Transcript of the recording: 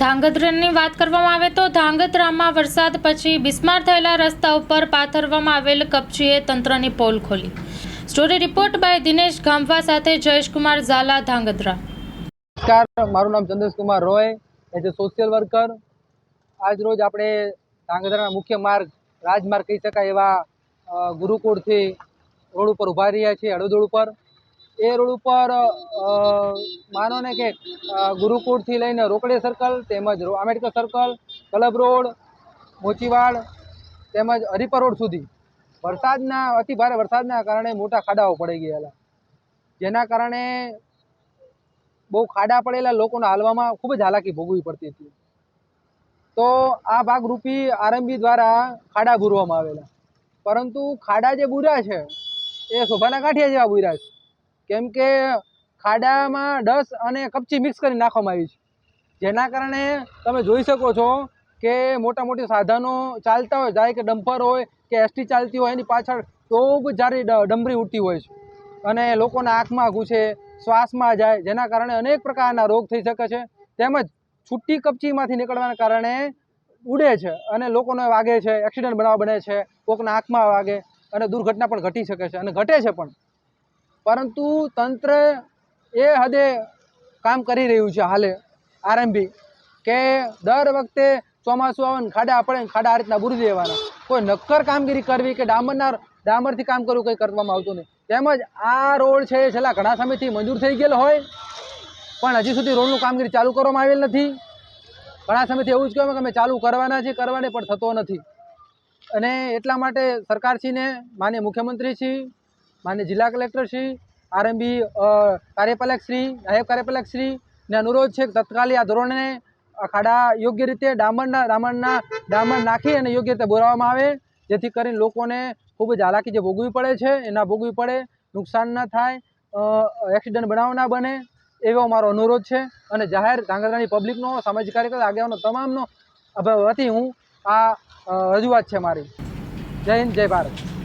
ધાંગધ્રાની વાત કરવામાં આવે તો ધાંગધ્રામાં વરસાદ પછી બિસ્માર થયેલા રસ્તા ઉપર પાથરવામાં આવેલ કપચીએ તંત્રની પોલ ખોલી. Story report by Dinesh Gamva સાથે જયેશકુમાર ઝાલા, ધાંગધ્રા. નમસ્કાર, મારું નામ Chandreshkumar Roy. As a social worker આજ રોજ આપણે ધાંગધ્રાના મુખ્ય માર્ગ, રાજમાર્ગ કહી શકાય એવા ગુરુકુળથી રોડ ઉપર ઊભા રહ્યા છીએ અડોદોડ ઉપર. એ રોડ ઉપર માનો ને કે ગુરુકુળથી લઈને રોકડે સર્કલ તેમજ Ambedkar circle club road, Mochivad તેમજ હરિપર રોડ સુધી. વરસાદના, અતિ ભારે વરસાદના કારણે મોટા ખાડાઓ પડી ગયેલા. જેના કારણે બહુ ખાડા પડેલા લોકોને હાલવામાં ખૂબ જ હાલાકી ભોગવવી પડતી હતી. તો આ ભાગરૂપી આરંભી દ્વારા ખાડા ભૂરવામાં આવેલા. પરંતુ ખાડા જે બુરા છે, એ શોભાના કાંઠિયા જેવા બુર્યા છે. કેમ કે ખાડામાં ડસ અને કપચી મિક્સ કરી નાખવામાં આવી છે. જેના કારણે તમે જોઈ શકો છો કે મોટા મોટી સાધનો ચાલતા હોય, જાય કે ડમ્પર હોય કે એસટી ચાલતી હોય, એની પાછળ ખૂબ જારી ડમરી ઉડતી હોય છે. અને લોકોના આંખમાં ઘૂસે શ્વાસમાં જાય, જેના કારણે અનેક પ્રકારના રોગ થઈ શકે છે. તેમજ છૂટી કપચીમાંથી નીકળવાના કારણે ઉડે છે અને લોકોને વાગે છે, એક્સિડન્ટ બનાવ બને છે, કોકના આંખમાં વાગે અને દુર્ઘટના પણ ઘટી શકે છે અને ઘટે છે પણ. પરંતુ તંત્ર એ હદે કામ કરી રહ્યું છે હાલે, આરંભી, કે દર વખતે ચોમાસું આવે ને ખાડા પડે ખાડા આ રીતના બુરી દેવાના. કોઈ નક્કર કામગીરી કરવી કે ડામરના, ડામરથી કામ કરવું કંઈ કરવામાં આવતું નહીં. તેમજ આ રોડ છે એ છેલ્લા ઘણા સમયથી મંજૂર થઈ ગયેલો હોય, પણ હજી સુધી રોડનું કામગીરી ચાલુ કરવામાં આવેલ નથી. ઘણા સમયથી એવું જ કહેવાય કે અમે ચાલુ કરવાના છે કરવાની પણ થતો નથી. અને એટલા માટે સરકારશ્રીને, માન્ય મુખ્યમંત્રીશ્રી માન્ય જિલ્લા કલેક્ટરશ્રી આરએમબી કાર્યપાલકશ્રી નાયબ કાર્યપાલકશ્રીને અનુરોધ છે કે તત્કાલી આ ધોરણે ખાડા યોગ્ય રીતે ડામરના ડામરના, ડામર નાખી અને યોગ્ય રીતે બોરાવવામાં આવે, જેથી કરીને લોકોને ખૂબ જ હાલાકી જે ભોગવવી પડે છે એના ભોગવવી પડે, નુકસાન ન થાય એક્સિડન્ટ બનાવ ના બને, એવો મારો અનુરોધ છે. અને જાહેર ધાંગધ્રાની પબ્લિકનો સામાજિક કાર્યક્રમ આગેવાનો તમામનો વતી હું આ રજૂઆત છે મારી. જય હિન્દ, જય ભારત.